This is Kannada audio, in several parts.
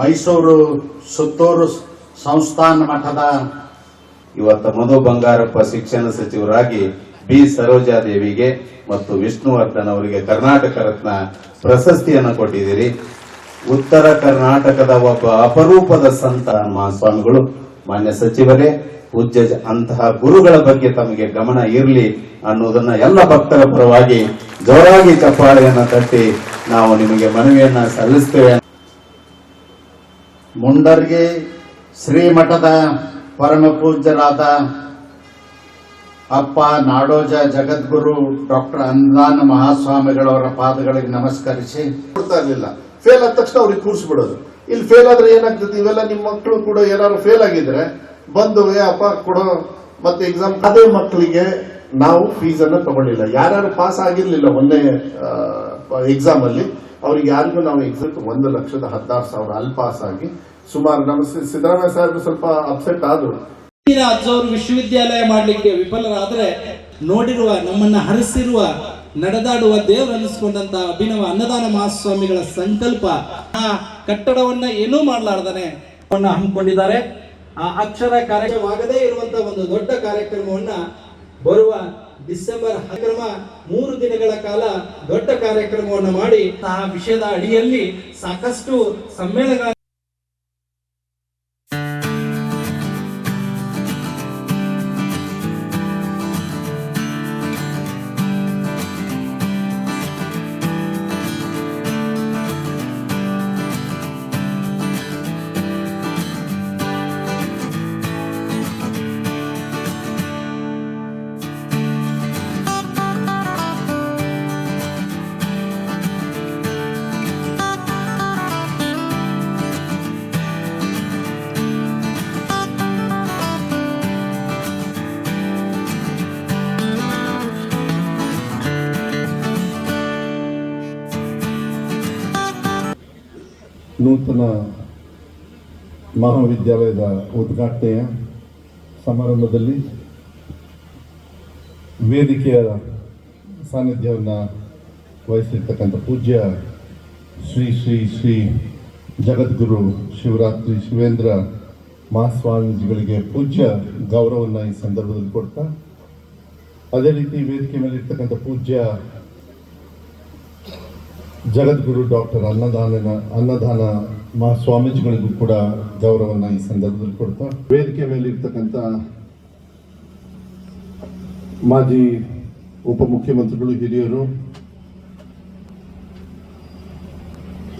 ಮೈಸೂರು ಸುತ್ತೂರು ಸಂಸ್ಥಾನ ಮಠದ ಇವತ್ತು ಮಧು ಬಂಗಾರಪ್ಪ ಶಿಕ್ಷಣ ಸಚಿವರಾಗಿ ಬಿ ಸರೋಜಾದೇವಿಗೆ ಮತ್ತು ವಿಷ್ಣುವರ್ಧನ್ ಅವರಿಗೆ ಕರ್ನಾಟಕ ರತ್ನ ಪ್ರಶಸ್ತಿಯನ್ನು ಕೊಟ್ಟಿದ್ದೀರಿ. ಉತ್ತರ ಕರ್ನಾಟಕದ ಒಬ್ಬ ಅಪರೂಪದ ಸಂತ ಮಹಾಸ್ವಾಮಿಗಳು ಮಾನ್ಯ ಸಚಿವರೇ ಪೂಜ್ಯ ಅಂತಹ ಗುರುಗಳ ಬಗ್ಗೆ ತಮಗೆ ಗಮನ ಇರಲಿ ಅನ್ನೋದನ್ನ ಎಲ್ಲ ಭಕ್ತರ ಪರವಾಗಿ ಜೋರಾಗಿ ಚಪ್ಪಾಳೆಯನ್ನು ತಟ್ಟಿ ನಾವು ನಿಮಗೆ ಮನವಿಯನ್ನ ಸಲ್ಲಿಸ್ತೇವೆ. ಮುಂಡರ್ಗಿ ಶ್ರೀಮಠದ ಪರಮ ಪೂಜ್ಯರಾದ ಅಪ್ಪ ನಾಡೋಜ ಜಗದ್ಗುರು ಡಾಕ್ಟರ್ ಅಂದಾನ ಮಹಾಸ್ವಾಮಿಗಳವರ ಪಾದಗಳಿಗೆ ನಮಸ್ಕರಿಸಿ. ಕೊಡ್ತಾ ಇರಲಿಲ್ಲ. ಫೇಲ್ ಆದ ತಕ್ಷಣ ಅವ್ರಿಗೆ ಕೂರಿಸ್ಬಿಡೋದು. ಇಲ್ಲಿ ಫೇಲ್ ಆದ್ರೆ ಏನಾಗ್ತದೆ? ಇವೆಲ್ಲ ನಿಮ್ಮ ಮಕ್ಕಳು ಕೂಡ ಏನಾದ್ರು ಫೇಲ್ ಆಗಿದ್ರೆ ಬಂದು ಅಪ್ಪ, ಕೊಡೋ ಮತ್ತೆ ಎಕ್ಸಾಮ್ ಅದೇ ಮಕ್ಕಳಿಗೆ ನಾವು ಫೀಸನ್ನು ತಗೊಳ್ಳಿಲ್ಲ. ಯಾರ್ಯಾರು ಪಾಸ್ ಆಗಿರ್ಲಿಲ್ಲ ಒಂದೇ ಎಕ್ಸಾಮ್ ಅಲ್ಲಿ ಅವ್ರಿಗೆ ಯಾರಿಗೂ ನಾವು ಎಕ್ಸಾಕ್ಟ್ ಒಂದು ಲಕ್ಷದ ಹದಿನಾರು ಸಾವಿರ ಅಲ್ಪಾಸ್ ಪಾಸ್ ಆಗಿ ಸುಮಾರು ನಮ್ಮ ಸಿದ್ದರಾಮಯ್ಯ ಸಾಹೇಬ್ ಸ್ವಲ್ಪ ಅಪ್ಸೆಟ್ ಆದ್ರು. ಅಜ್ಜವರು ವಿಶ್ವವಿದ್ಯಾಲಯ ಮಾಡಲಿಕ್ಕೆ ವಿಫಲರಾದ್ರೆ ನೋಡಿರುವ ನಮ್ಮನ್ನ ಹರಿಸಿರುವ ನಡೆದಾಡುವ ದೇವರು ಅನ್ನಿಸ್ಕೊಂಡಂತ ಅಭಿನವ ಅನ್ನದಾನ ಮಹಾಸ್ವಾಮಿಗಳ ಸಂಕಲ್ಪ. ಆ ಕಟ್ಟಡವನ್ನ ಏನೂ ಮಾಡಲಾರ್ದನೆ. ಹಮ್ಮಿಕೊಂಡಿದ್ದಾರೆ. ಆ ಅಕ್ಷರ ಕಾರ್ಯಕ್ರಮವಾಗದೇ ಇರುವಂತಹ ಒಂದು ದೊಡ್ಡ ಕಾರ್ಯಕ್ರಮವನ್ನ ಬರುವ ಡಿಸೆಂಬರ್ ಕಾರ್ಯಕ್ರಮ ಮೂರು ದಿನಗಳ ಕಾಲ ದೊಡ್ಡ ಕಾರ್ಯಕ್ರಮವನ್ನು ಮಾಡಿ ಆ ವಿಷಯದ ಅಡಿಯಲ್ಲಿ ಸಾಕಷ್ಟು ಸಮ್ಮೇಳನ ನೂತನ ಮಹಾವಿದ್ಯಾಲಯದ ಉದ್ಘಾಟನೆಯ ಸಮಾರಂಭದಲ್ಲಿ ವೇದಿಕೆಯ ಸಾನ್ನಿಧ್ಯವನ್ನು ವಹಿಸಿರ್ತಕ್ಕಂಥ ಪೂಜ್ಯ ಶ್ರೀ ಶ್ರೀ ಶ್ರೀ ಜಗದ್ಗುರು ಶಿವರಾತ್ರಿ ಶಿವೇಂದ್ರ ಮಹಾಸ್ವಾಮೀಜಿಗಳಿಗೆ ಪೂಜ್ಯ ಗೌರವವನ್ನು ಈ ಸಂದರ್ಭದಲ್ಲಿ ಕೊಡ್ತಾ, ಅದೇ ರೀತಿ ವೇದಿಕೆ ಮೇಲೆ ಇರ್ತಕ್ಕಂಥ ಪೂಜ್ಯ ಜಗದ್ಗುರು ಡಾಕ್ಟರ್ ಅನ್ನದಾನನ, ಅನ್ನದಾನ ಮಹಾ ಸ್ವಾಮೀಜಿಗಳಿಗೂ ಕೂಡ ಗೌರವವನ್ನು ಈ ಸಂದರ್ಭದಲ್ಲಿ ಕೊಡ್ತಾ, ವೇದಿಕೆ ಮೇಲೆ ಇರ್ತಕ್ಕಂಥ ಮಾಜಿ ಉಪಮುಖ್ಯಮಂತ್ರಿಗಳು, ಹಿರಿಯರು,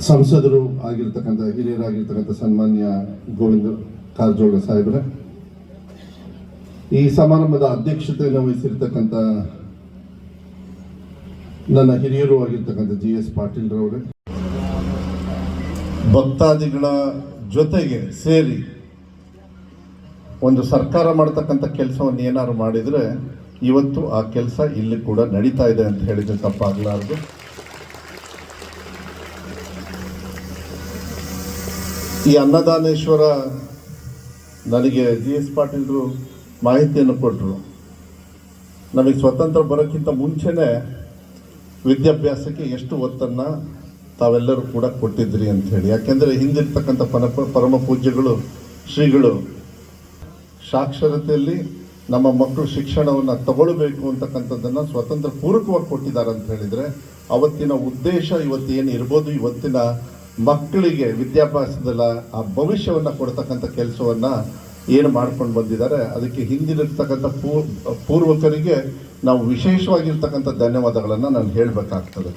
ಸಂಸದರು ಆಗಿರ್ತಕ್ಕಂಥ, ಹಿರಿಯರಾಗಿರ್ತಕ್ಕಂಥ ಸನ್ಮಾನ್ಯ ಗೋವಿಂದ ಕಾರಜೋಳ ಸಾಹೇಬ್ರೆ, ಈ ಸಮಾರಂಭದ ಅಧ್ಯಕ್ಷತೆಯನ್ನು ವಹಿಸಿರ್ತಕ್ಕಂಥ ನನ್ನ ಹಿರಿಯರು ಆಗಿರ್ತಕ್ಕಂಥ ಜಿ ಎಸ್ ಪಾಟೀಲ್ರವರೇ, ಭಕ್ತಾದಿಗಳ ಜೊತೆಗೆ ಸೇರಿ ಒಂದು ಸರ್ಕಾರ ಮಾಡ್ತಕ್ಕಂಥ ಕೆಲಸವನ್ನು ಏನಾದ್ರು ಮಾಡಿದರೆ ಇವತ್ತು ಆ ಕೆಲಸ ಇಲ್ಲಿ ಕೂಡ ನಡೀತಾ ಇದೆ ಅಂತ ಹೇಳಿದ್ರೆ ತಪ್ಪಾಗಲಾರದು. ಈ ಅನ್ನದಾನೇಶ್ವರ ನನಗೆ ಜಿ ಎಸ್ ಪಾಟೀಲ್ರು ಮಾಹಿತಿಯನ್ನು ಕೊಟ್ಟರು ನಮಗೆ ಸ್ವತಂತ್ರ ಬರೋಕ್ಕಿಂತ ಮುಂಚೆನೇ ವಿದ್ಯಾಭ್ಯಾಸಕ್ಕೆ ಎಷ್ಟು ಒತ್ತನ್ನು ತಾವೆಲ್ಲರೂ ಕೂಡ ಕೊಟ್ಟಿದ್ರಿ ಅಂತ ಹೇಳಿ. ಯಾಕೆಂದರೆ ಹಿಂದಿರ್ತಕ್ಕಂಥ ಪನ ಪರಮ ಪೂಜ್ಯಗಳು, ಶ್ರೀಗಳು, ಸಾಕ್ಷರತೆಯಲ್ಲಿ ನಮ್ಮ ಮಕ್ಕಳು ಶಿಕ್ಷಣವನ್ನು ತಗೊಳ್ಬೇಕು ಅಂತಕ್ಕಂಥದ್ದನ್ನು ಸ್ವತಂತ್ರ ಪೂರ್ವಕವಾಗಿ ಕೊಟ್ಟಿದ್ದಾರೆ ಅಂತ ಹೇಳಿದರೆ, ಅವತ್ತಿನ ಉದ್ದೇಶ ಇವತ್ತು ಏನು ಇರ್ಬೋದು, ಇವತ್ತಿನ ಮಕ್ಕಳಿಗೆ ವಿದ್ಯಾಭ್ಯಾಸದಲ್ಲ, ಆ ಭವಿಷ್ಯವನ್ನು ಕೊಡ್ತಕ್ಕಂಥ ಕೆಲಸವನ್ನು ಏನು ಮಾಡ್ಕೊಂಡು ಬಂದಿದ್ದಾರೆ ಅದಕ್ಕೆ ಹಿಂದಿರತಕ್ಕಂಥ ಪೂರ್ವಕರಿಗೆ ನಾವು ವಿಶೇಷವಾಗಿರ್ತಕ್ಕಂಥ ಧನ್ಯವಾದಗಳನ್ನು ನಾನು ಹೇಳಬೇಕಾಗ್ತದೆ.